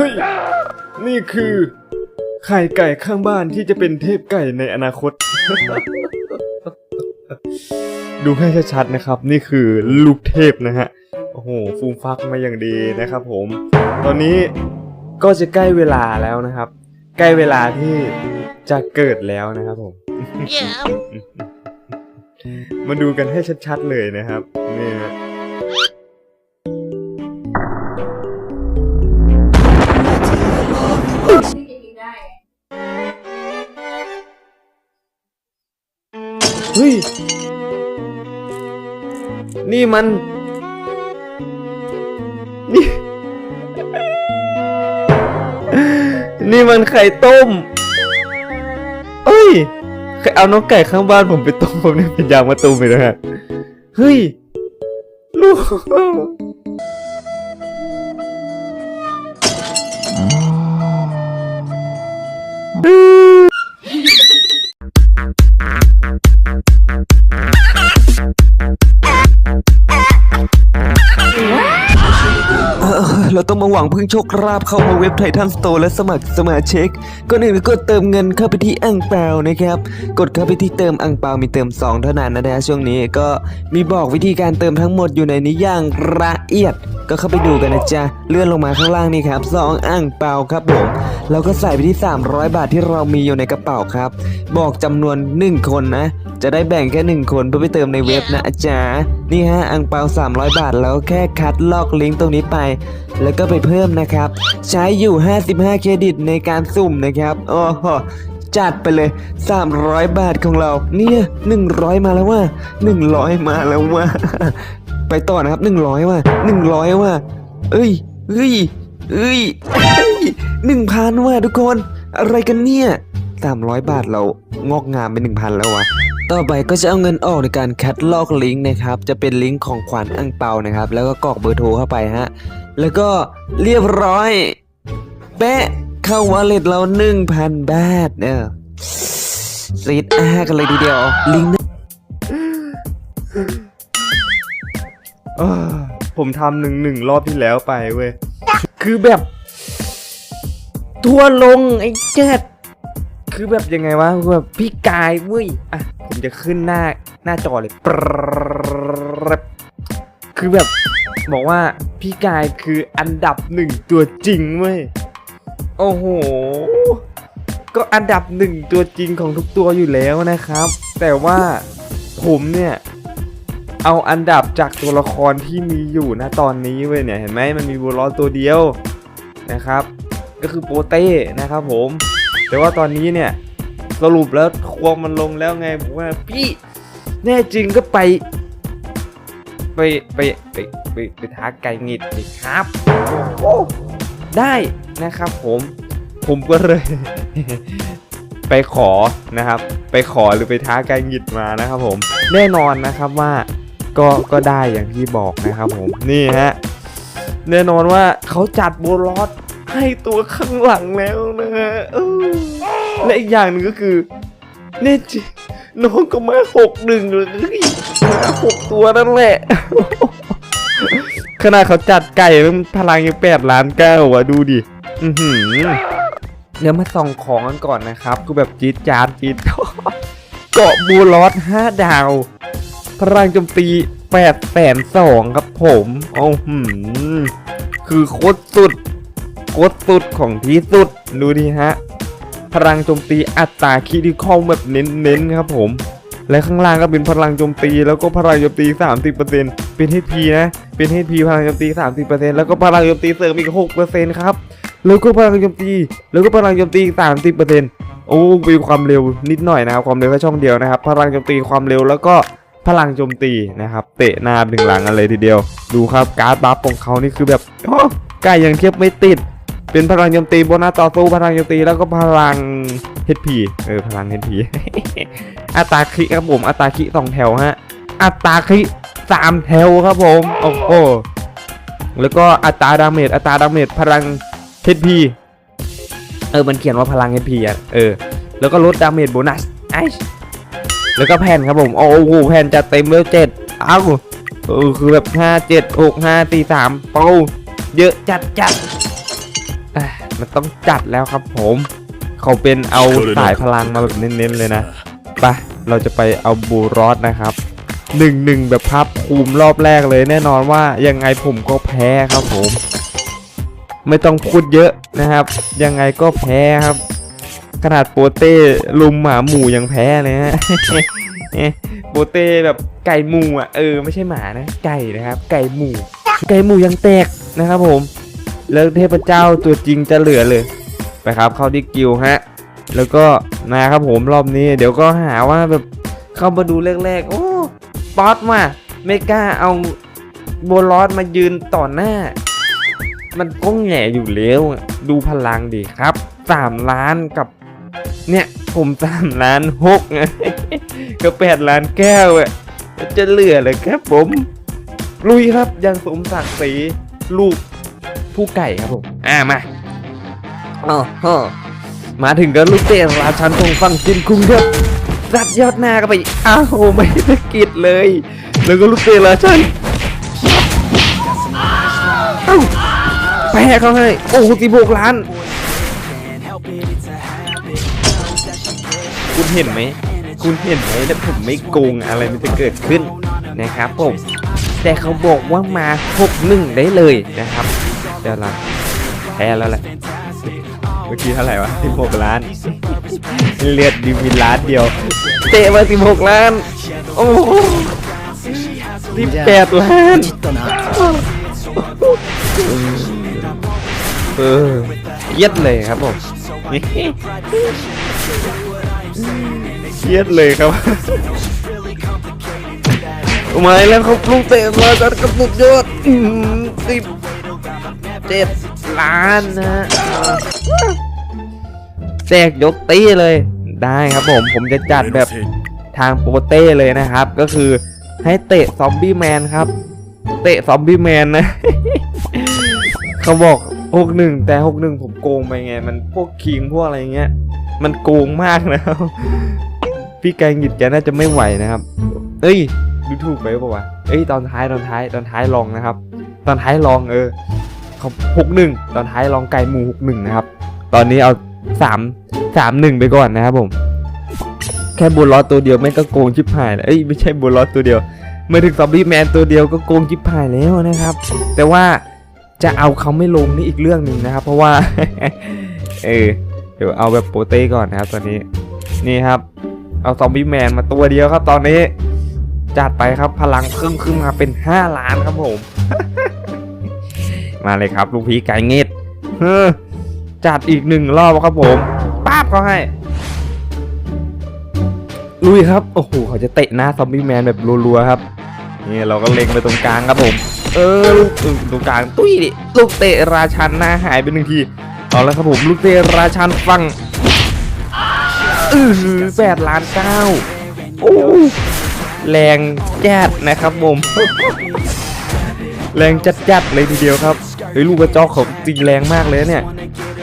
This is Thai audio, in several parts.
เฮ้ย นี่คือไข่ไก่ข้างบ้านที่จะเป็นเทพไก่ในอนาคต ดูให้ชัดๆนะครับ นี่คือลูกเทพนะฮะ โอ้โห ฟูมฟักมาอย่างดีนะครับผม ตอนนี้ก็จะใกล้เวลาแล้วนะครับ ใกล้เวลาที่จะเกิดแล้วนะครับผม มาดูกันให้ชัดๆเลยนะครับ นี่ฮะ นี่มัน นี่ นี่มันไข่ต้ม เอ้ยใครเอาน้องไก่ข้างบ้านผมไปต้มผมเนี่ยเป็นยางมะตูมไปแล้วฮะ เฮ้ย ลูกเเราต้องมาหวังพึ่งโชคราบเข้ามาเว็บไททันสโตร์และสมัครสมาชิกก่อนอื่นก็กดเติมเงินเข้าไปที่อ่างเปานะครับ กดเข้าไปที่เติมอ่างเปามีเติม 2 เท่านั้นนะฮะช่วงนี้ก็มีบอกวิธีการเติมทั้งหมดอยู่ในนี้อย่างละเอียดก็เข้าไปดูกันนะจ๊ะ เลื่อนลงมาข้างล่างนี่ครับสองอ่างเปาครับผมเราก็ใส่ไปที่ 300 บาทที่เรามีอยู่ในกระเป๋าครับ บอกจำนวน 1 คนนะ จะได้แบ่งแค่ 1 คนเพื่อไปเติมในเว็บนะจ๊ะนี่ฮะอ่างเปา300 บาทแล้วแค่คัดลอกลิงก์ตรงนี้ไปแล้วก็ไปเพิ่มนะครับ ใช้อยู่ 55 เครดิตในการสุ่มนะครับโอ้โหจัดไปเลย 300 บาทของเรา เนี่ย100 มาแล้วว่า 100 มาแล้วว่า ไปต่อนะครับ 100 ว่า 100 ว่า เอ้ยเอ้ยเอ้ยหนึ่งพันว่ะทุกคน อะไรกันเนี่ย 300 บาทเรางอกงามเป็น1,000 แล้ววะ ต่อไปก็จะเอาเงินออกในการคัดลอกลิงก์นะครับ จะเป็นลิงก์ของขวัญอังเปานะครับ แล้วก็กรอกเบอร์โทรเข้าไปฮะ แล้วก็เรียบร้อยแปะเข้าวอลเล็ตเรา1,000บาทเนอะซีดอากันเลยทีเดียวลิงก์เอ้อผมทำหนึ่งหนึ่งรอบที่แล้วไปเว้ย คือแบบ ทัวร์ลงไอ้เจ็ด คือแบบยังไงวะคือแบบพี่กายเว้ยอะผมจะขึ้นหน้าหน้าจอเลยปรึ๊บคือแบบบอกว่าพี่กายคืออันดับหนึ่งตัวจริงเว้ยโอ้โหก็อันดับหนึ่งตัวจริงของทุกตัวอยู่แล้วนะครับ แต่ว่าผมเนี่ยเอาอันดับจากตัวละครที่มีอยู่นะตอนนี้เว้ยเนี่ยเห็นไหมมันมีบูลลอสตัวเดียวนะครับ ก็คือโปเต้นะครับผม แต่ว่าตอนนี้เนี่ยสรุปแล้วควงมันลงแล้วไงผมว่าพี่แน่จริงก็ไป ไปไปไปไปไปท้าไก่งิดสิครับโอ้ได้นะครับผมผมก็เลย ไปขอนะครับ ไปขอหรือไปท้าไก่งิดมานะครับผม แน่นอนนะครับว่าก็ก็ได้อย่างที่บอกนะครับผมนี่ฮะแน่นอนว่าเขาจัดโบลอส ให้ตัวข้างหลังแล้วนะฮะและอีกอย่างหนึ่งก็คือเนจิน้องก็มาหกหนึ่งเลยมาหกตัวนั่นแหละขนาดเขาจัดไก่มันพลังยังแปดล้านเก้าวะดูดิ อือหือเดี๋ยวมาส่องของกันก่อนนะครับคือแบบจี๊ดจาดจี๊ดเกาะบูลอสห้าดาว พลังโจมตีแปดแสนสองครับผม โอ้โหคือโคตรสุด ตรสุดของที่สุดดูดิฮะ พลังโจมตีอัตราคิดิคอลแบบเน้นๆครับผม และข้างล่างก็เป็นพลังโจมตีแล้วก็พลังโจมตี 30%เป็น HP นะ เป็น HP พลังโจมตี 30%แล้วก็พลังโจมตีเสริมอีก 6%ครับ แล้วก็พลังโจมตี แล้วก็พลังโจมตีอีก30%โอ้มีความเร็วนิดหน่อยนะครับ ความเร็วแค่ช่องเดียวนะครับ พลังโจมตีความเร็วแล้วก็พลังโจมตีนะครับ เตะหน้าหนึ่งหลังกันเลยทีเดียว ดูครับการ์ดบัฟของเขานี่คือแบบใกล้ยังเทียบไม่ติด เป็นพลังโจมตีโบนัสต่อสู้พลังโจมตีแล้วก็พลัง HP เออพลัง HP อัตราคลิครับผมอัตราคลิสองแถวฮะอัตราคลิสามแถวครับผมโอ้โหแล้วก็อัตราดาเมจอัตราดาเมจพลัง HP เออมันเขียนว่าพลัง HP อะเออแล้วก็ลดดาเมจโบนัสไอแล้วก็แผ่นครับผมโอ้โหแผ่นจะเต็มเลเจ็ดเอ้าเออคือแบบห้าเจ็ดหกห้าสี่สามเป้าเยอะจัดจัด มันต้องจัดแล้วครับผม เขาเป็นเอาสายพลังมาแบบเน้นๆเลยนะไปเราจะไปเอาบูรอสนะครับหนึ่งหนึ่งแบบภาพภูมิรอบแรกเลย แน่นอนว่ายังไงผมก็แพ้ครับผม ไม่ต้องพูดเยอะนะครับ ยังไงก็แพ้ครับ ขนาดโปเต้ลุมหมาหมูยังแพ้เลยฮะโปเต้แบบไก่หมูอะเออไม่ใช่หมานะไก่นะครับ ไก่หมู ไก่หมูยังแตกนะครับผม แล้วเทพเจ้าตัวจริงจะเหลือเลยไปครับเข้าที่กิวฮะ แล้วก็มาครับผมรอบนี้ เดี๋ยวก็หาว่าแบบเข้ามาดูแรกๆ โอ้ป๊อตมาไม่กล้าเอาโบลอสมายืนต่อหน้า มันก็แง่อยู่แล้วดูพลังดิครับสามล้านกับ เนี่ยผมสามล้านหกไงก็แปดล้านแก้วอะจะเหลือเลยครับผม ลุยครับยังสมศักดิ์ศรีลูก ผู้ไก่ครับผม อ่ามาอ๋อฮะมาถึงก็ลูกเตะราชันทงฟังจินคุ้งครับรัดยอดหน้าก็ไป อ้าวไม่ได้กิดเลย แล้วก็ลูกเตะราชันเอ้าแพ้เขาให้ โอ้โหสิบหกล้าน คุณเห็นไหม คุณเห็นไหมถ้าผมไม่โกงอะไรมันจะเกิดขึ้นนะครับผม แต่เขาบอกว่ามา 6-1 ได้เลยนะครับ เดี๋ยวเราแพ้แล้วแหละ เมื่อกี้เท่าไหร่วะ 16 ล้าน เลือดดีมีล้านเดียว เตะมา16 ล้าน โอ้โห18ล้านเออเครียดเลยครับผมเครียดเลยครับมาแล้วเขาปลุกเตะมาจัดกระปุกยอดสิบ เจ็ดล้านนะฮะแจกยกตีเลยได้ครับผมผมจะจัดแบบทางโปเต้เลยนะครับ ก็คือให้เตะซอมบี้แมนครับ เตะซอมบี้แมนนะเขาบอกหกหนึ่งแต่หกหนึ่งผมโกงไปไง มันพวกคิงพวกอะไรเงี้ย มันโกงมากนะครับพี่แกงหยิดแกน่าจะไม่ไหวนะครับ เอ้ย ดูถูกไปป่าวะเอ้ยตอนท้ายตอนท้ายตอนท้ายลองนะครับ ตอนท้ายลองเออ หกหนึ่งตอนท้ายลองไก่หมูหกหนึ่งนะครับ ตอนนี้เอาสามสามหนึ่งไปก่อนนะครับผม แค่บุลลอตัวเดียวแม่งก็โกงชิบหายแล้วเอ้ยไม่ใช่บุลลอตัวเดียวเมื่อถึงซอมบี้แมนตัวเดียวก็โกงชิบหายแล้วนะครับ แต่ว่าจะเอาเขาไม่ลงนี่อีกเรื่องหนึ่งนะครับ เพราะว่า เออเดี๋ยวเอาแบบโปเต้ก่อนนะครับตอนนี้นี่ครับ เอาซอมบี้แมนมาตัวเดียวครับ ตอนนี้จัดไปครับพลังเพิ่มขึ้นมาเป็น 5 ล้านครับผม มาเลยครับ ลูกพีไก่เง็ดเฮ้อจัดอีกหนึ่งรอบครับผมป้าบเขาให้ลุยครับ โอ้โห เขาจะเตะหน้าซอมบี้แมนแบบรัวๆครับ นี่เราก็เล็งไปตรงกลางครับผม เออลูกตรงกลาง ตุ้ยดิ ลูกเตะราชันหน้าหายไปหนึ่งที เอาแล้วครับผม ลูกเตะราชันฟังอือแปดล้านเก้าโอ้แรงจัดนะครับผม แรงจัดๆเลยทีเดียวครับ เฮ้ยลูกกระจอกเขาจริงแรงมากเลยเนี่ย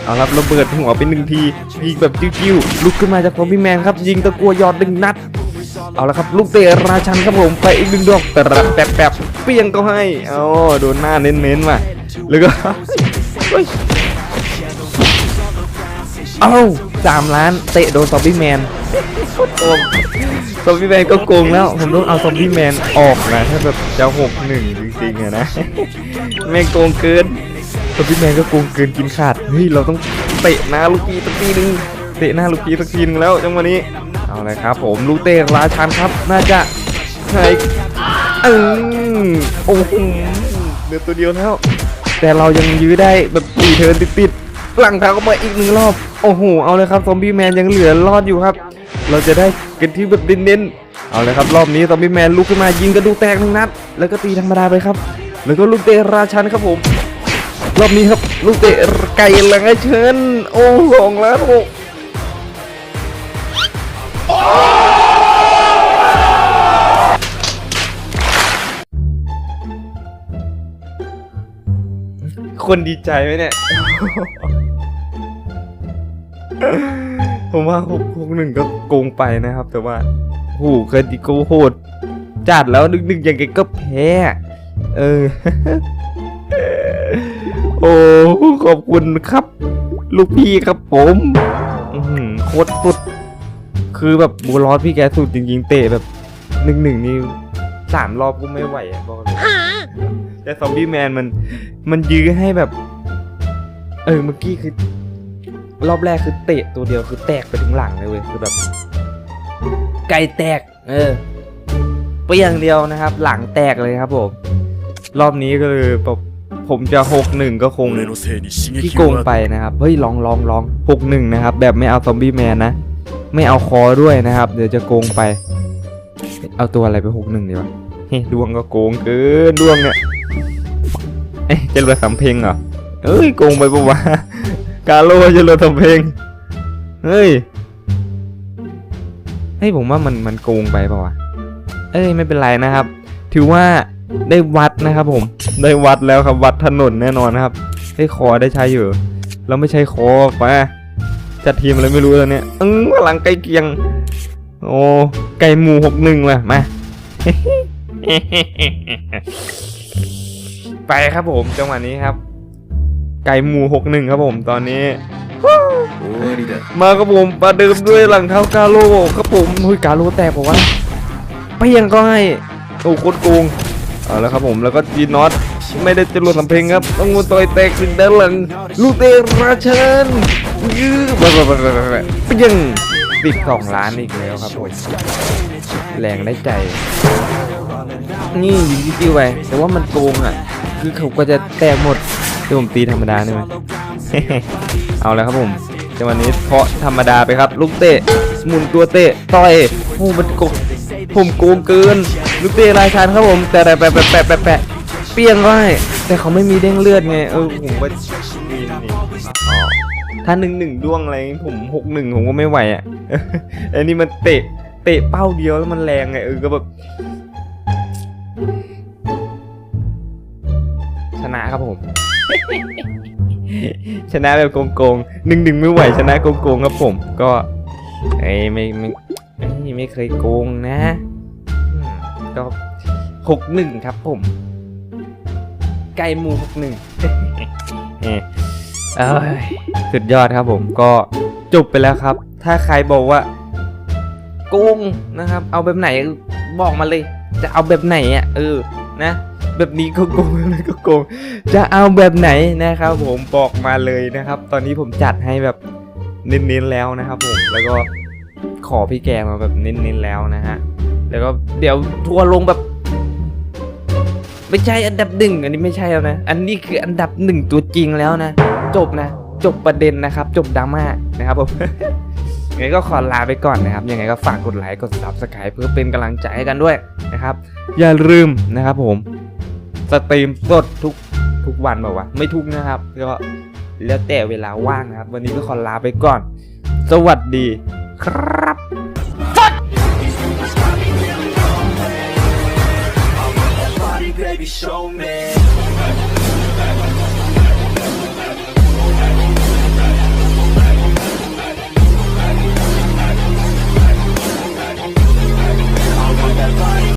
เอาครับระเบิดหัวไปหนึ่งทียิงแบบจิ้วๆลุกขึ้นมาจากซอมบี้แมนครับยิงตะกัวยอดหนึ่งนัดเอาละครับลูกเตะราชันครับผมไปอีกหนึ่งดอกแต่รับแป๊บเปี้ยงก็ให้อ๋อโดนหน้าเน้นๆมาแล้วก็เฮ้ยเอ้าสามล้านเตะโดนซอมบี้แมน โอ้ซอมบี้แมนก็โกงแล้ว ผมต้องเอาซอมบี้แมนออกนะ ถ้าแบบจะหกหนึ่งจริงๆอะนะแม่งโกงเกินซอมบี้แมนก็โกงเกินกินขาด เฮ้ย เราต้องเตะหน้าลูกพีสักทีนึง เตะหน้าลูกพีสักทีนึงแล้วจังหวะนี้ เอาเลยครับ ผมลูเตะราชันครับ น่าจะใช่อืมโอ้โหเหลือตัวเดียวแล้ว แต่เรายังยื้อได้แบบสี่เทินติดๆหลังเท้าก็มาอีกหนึ่งรอบ โอ้โห เอาเลยครับ ซอมบี้แมนยังเหลือรอดอยู่ครับ เราจะได้กันที่แบบเน้นๆเอาเลยครับรอบนี้ซอมบี้แมนลุกขึ้นมายิงกระดูกแตกหนึ่งนัด แล้วก็ตีธรรมดาไปครับ แล้วก็ลูกเตะราชันครับผม รอบนี้ครับลูกเตะไก่หลังไอเชิญโอ้สองล้านหกคนดีใจไหมเนี่ย ผมว่าหกหกหนึ่งก็โกงไปนะครับ แต่ว่าโหเคยดีโกโหดจัดแล้วนึกนึกยังไงก็แพ้เออ โอ้ขอบคุณครับ ลูกพี่ครับผมโคตรสุด คือแบบบูลอสพี่แกสุดจริงๆเตะแบบหนึ่งหนึ่งนี่สามรอบก็ไม่ไหวอะบอกเลยแต่ซอมบี้แมนมัน มันยื้อให้แบบ เออเมื่อกี้คือ รอบแรกคือเตะตัวเดียวคือแตกไปถึงหลังเลยเว้ยคือแบบ ไก่แตก เออเปียงเดียวนะครับ หลังแตกเลยครับผม รอบนี้ก็เลยแบบผมจะหกหนึ่งก็คงที่โกงไปนะครับเฮ้ยลองลองลองหกหนึ่งนะครับ แบบไม่เอาซอมบี้แมนนะไม่เอาคอด้วยนะครับ เดี๋ยวจะโกงไป เอาตัวอะไรไปหกหนึ่งดีวะเฮ้ดวงก็โกงเกินดวงเนี่ยเอ๊ะจะรวยสำเพ็งเหรอเอ้ยโกงไปปะวะ กาโลจะรวยสำเพ็งเฮ้ย เฮ้ยผมว่ามันมันโกงไปปะวะ เอ้ยไม่เป็นไรนะครับ ถือว่าได้วัดนะครับผม ได้วัดแล้วครับวัดถนนแน่นอนครับ ได้คอได้ใช้อยู่ เราไม่ใช้คอไปจัดทีมอะไรไม่รู้แล้วเนี่ยอึ้งพลังใกล้เคียง โอ้ไก่หมูหกหนึ่งว่ะมาไปครับผมจังหวะนี้ครับ ไก่หมูหกหนึ่งครับผมตอนนี้ มาครับผมประเดิมด้วยหลังเท้ากาโลครับผมเฮ้ยกาโลแตกผมว่าเพียงก็ให้โอ้โคตรโกงเอาละครับผมแล้วก็จีนอตไม่ได้จะรวดสำเพ็งครับ ต้องงูต่อยแตกสิด้านหลังลูเตราเชนยื้อไปไปไปยังติดสองล้านอีกแล้วครับผมแรงได้ใจ นี่ยิงจิ้ไปแต่ว่ามันโกงอะ คือเขาก็จะแตกหมด เดี๋ยผมตีธรรมดาได้ไหมเอาแล้วครับผมจังหวะนี้เคาะธรรมดาไปครับ ลูกเตะหมุนตัวเตะต่อยโอ้มันโกงผมโกงเกิน ลูกเตะลายชันครับผมแต่แปะแปะแปะแปะแปะเปี้ยงก็ให้แต่เขาไม่มีเด้งเลือดไงเออผมว่านี่นี่อ๋อถ้าหนึ่งหนึ่งดวงอะไรผมหกหนึ่งผมก็ไม่ไหวอะอันนี้มันเตะเตะเป้าเดียวแล้วมันแรงไงเออก็แบบชนะครับผม ชนะแบบโกงๆหนึ่งหนึ่งไม่ไหวชนะโกงๆครับผม ก็ไอ้ไม่ไม่เอ้ยไม่เคยโกงนะก็หกหนึ่งครับผม ไก่หมูหกหนึ่งเอ้ยเอ้ยสุดยอดครับผมก็จบไปแล้วครับ ถ้าใครบอกว่าโกงนะครับ เอาแบบไหนบอกมาเลย จะเอาแบบไหนอะเออนะ แบบนี้ก็โกงแบบนั้นก็โกง จะเอาแบบไหนนะครับ ผมบอกมาเลยนะครับ ตอนนี้ผมจัดให้แบบเน้นๆแล้วนะครับ ผมแล้วก็ขอพี่แกมาแบบเน้นๆแล้วนะฮะแล้วก็เดี๋ยวทัวร์ลงแบบ ไม่ใช่อันดับหนึ่งอันนี้ไม่ใช่แล้วนะ อันนี้คืออันดับหนึ่งตัวจริงแล้วนะ จบนะ จบประเด็นนะครับ จบดราม่านะครับผมยังไงก็ขอลาไปก่อนนะครับ ยังไงก็ฝากกดไลค์กด subscribe เพื่อเป็นกำลังใจให้กันด้วยนะครับ อย่าลืมนะครับผม สตรีมสดทุกทุกวันบอกว่าวะไม่ทุกนะครับ ก็แล้วแต่เวลาว่างนะครับ วันนี้ก็ขอลาไปก่อน สวัสดีครับ baby show me